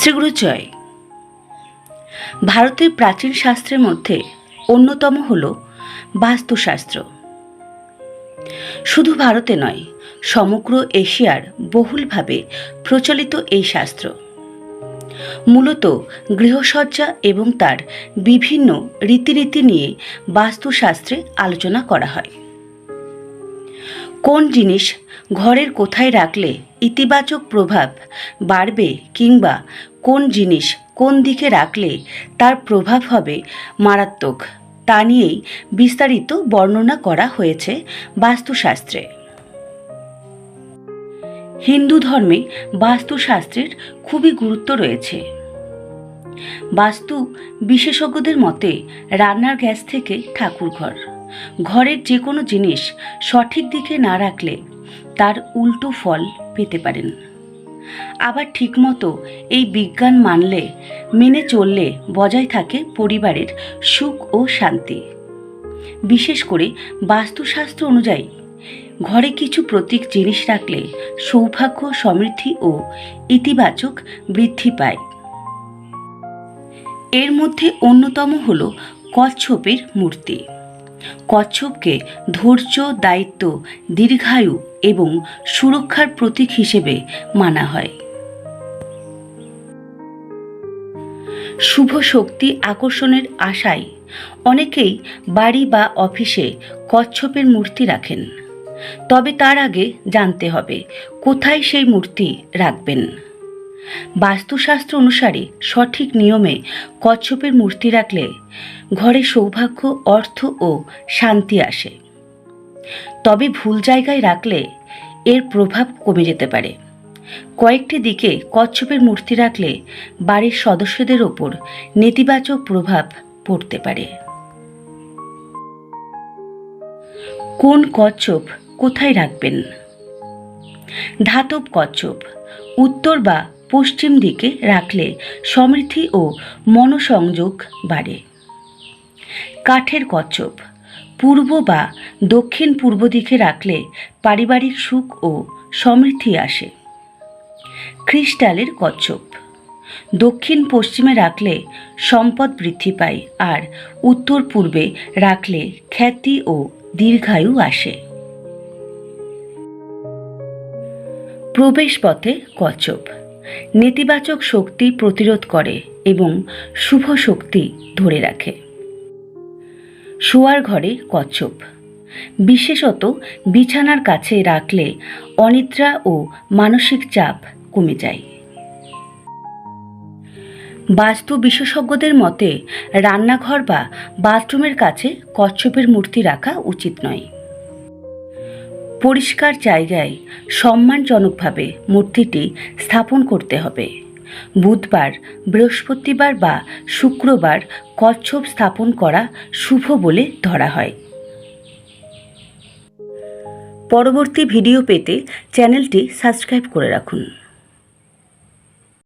শ্রীগুরু জয় ভারতের প্রাচীন শাস্ত্রের মধ্যে অন্যতম হল বাস্তুশাস্ত্র। শুধু ভারতে নয়, সমগ্র এশিয়ার বহুলভাবে প্রচলিত এই শাস্ত্র। মূলত গৃহসজ্জা এবং তার বিভিন্ন রীতিনীতি নিয়ে বাস্তুশাস্ত্রে আলোচনা করা হয়। কোন জিনিস ঘরের কোথায় রাখলে ইতিবাচক প্রভাব বাড়বে কিংবা কোন জিনিস কোন দিকে রাখলে তার প্রভাব হবে মারাত্মক, তা নিয়েই বিস্তারিত বর্ণনা করা হয়েছে বাস্তুশাস্ত্রে। হিন্দু ধর্মে বাস্তুশাস্ত্রের খুবই গুরুত্ব রয়েছে। বাস্তু বিশেষজ্ঞদের মতে রান্নার গ্যাস থেকে ঠাকুরঘর, ঘরের যে কোনো জিনিস সঠিক দিকে না রাখলে তার উল্টো ফল পেতে পারেন। আবার ঠিকমতো এই বিজ্ঞান মানলে, মেনে চললে বজায় থাকে পরিবারের সুখ ও শান্তি। বিশেষ করে বাস্তুশাস্ত্র অনুযায়ী, ঘরে কিছু প্রতীক জিনিস রাখলে সৌভাগ্য, সমৃদ্ধি ও ইতিবাচক বৃদ্ধি পায়। এর মধ্যে অন্যতম হল কচ্ছপের মূর্তি। কচ্ছপকে ধৈর্য, দায়িত্ব, দীর্ঘায়ু এবং সুরক্ষার প্রতীক হিসেবে মানা হয়। শুভ শক্তি আকর্ষণের আশায় অনেকেই বাড়ি বা অফিসে কচ্ছপের মূর্তি রাখেন। তবে তার আগে জানতে হবে, কোথায় সেই মূর্তি রাখবেন? বাস্তুশাস্ত্র অনুসারে সঠিক নিয়মে কচ্ছপের মূর্তি রাখলে ঘরে সৌভাগ্য, অর্থ ও শান্তি আসে। তবে ভুল জায়গায় রাখলে এর প্রভাব কমে যেতে পারে। কয়েকটি দিকে কচ্ছপের মূর্তি রাখলে বাড়ির সদস্যদের ওপর নেতিবাচক প্রভাব পড়তে পারে। কোন কচ্ছপ কোথায় রাখবেন? ধাতব কচ্ছপ উত্তর বা পশ্চিম দিকে রাখলে সমৃদ্ধি ও মনোসংযোগ বাড়ে। কাঠের কচ্ছপ পূর্ব বা দক্ষিণ পূর্ব দিকে রাখলে পারিবারিক সুখ ও সমৃদ্ধি আসে। ক্রিস্টালের কচ্ছপ। দক্ষিণ পশ্চিমে রাখলে সম্পদ বৃদ্ধি পায় আর উত্তর পূর্বে রাখলে খ্যাতি ও দীর্ঘায়ু আসে। প্রবেশপথে কচ্ছপ। নেতিবাচক শক্তি প্রতিরোধ করে এবং শুভ শক্তি ধরে রাখে। শোয়ার ঘরে কচ্ছপ। বিশেষত বিছানার কাছে রাখলে অনিদ্রা ও মানসিক চাপ কমে যায়। বাস্তু বিশেষজ্ঞদের মতে, রান্নাঘর বা বাথরুমের কাছে কচ্ছপের মূর্তি রাখা উচিত নয়। পরিষ্কার জায়গায় সম্মানজনকভাবে মূর্তিটি স্থাপন করতে হবে। বুধবার, বৃহস্পতিবার বা শুক্রবার কচ্ছপ স্থাপন করা শুভ বলে ধরা হয়। পরবর্তী ভিডিও পেতে চ্যানেলটি সাবস্ক্রাইব করে রাখুন।